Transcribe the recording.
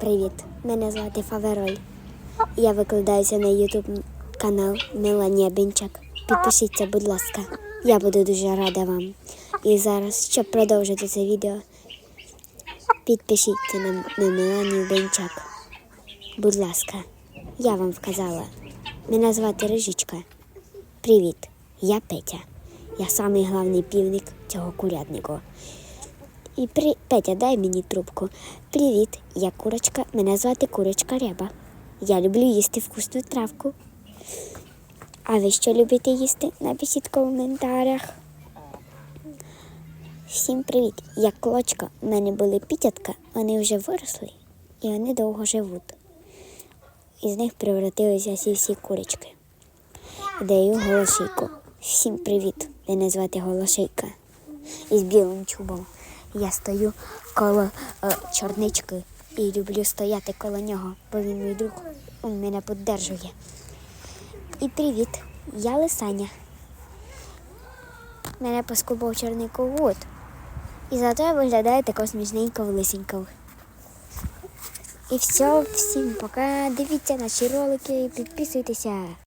Привіт! Мене звати Фавероль. Я викладаюся на YouTube канал Меланія Бінчак. Підпишіться, будь ласка. Я буду дуже рада вам. І зараз, щоб продовжити це відео, підпишіться на, на Меланію Бінчак. Будь ласка, я вам вказала. Мене звати Рижичка. Привіт, я Петя. Я самий главний півник цього курятнику. І при... Петя, дай мені трубку. Привіт, я курочка. Мене звати курочка Ряба. Я люблю їсти вкусну травку. А ви що любите їсти? Напишіть в коментарях. Всім привіт! Я клочка. У мене були пітятка, вони вже виросли і вони довго живуть. Із них превратилися всі всі курочки. Даю голошейку. Всім привіт! Мене звати Голошейка. Із білим чубом. Я стою коло е, чорнички і люблю стояти коло нього, бо він мій друг. Він мене піддержує. І привіт, я Лисаня. Мене поскубав чорний ковод. І зато я виглядаю тако смішненько лисенько. І все, всім пока. Дивіться наші ролики, підписуйтеся.